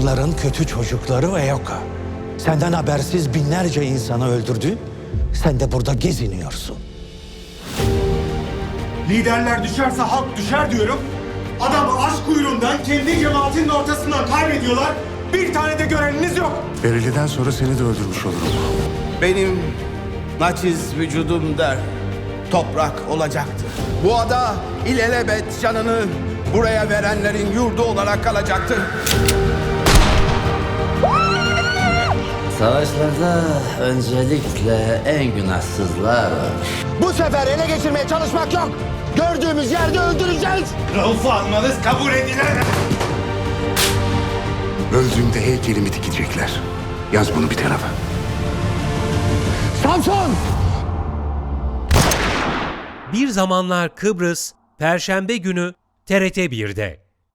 Hitler'ın kötü çocukları Eyoka. Senden habersiz binlerce insanı öldürdü. Sen de burada geziniyorsun. Liderler düşerse halk düşer diyorum. Adamı aşk kuyruğundan kendi cemaatinin ortasından kaybediyorlar. Bir tane de göreniniz yok. Ereğli'den sonra seni de öldürmüş olurum. Benim naçiz vücudumda toprak olacaktı. Bu ada ilelebet canını buraya verenlerin yurdu olarak kalacaktır. Savaşlarda öncelikle en günahsızlar ölür. Bu sefer ele geçirmeye çalışmak yok. Gördüğümüz yerde öldüreceğiz. Rauf'u almanız kabul edilemez. Öldüğümde heykelimi dikecekler. Yaz bunu bir tarafa. Samson! Bir Zamanlar Kıbrıs Perşembe günü TRT 1'de.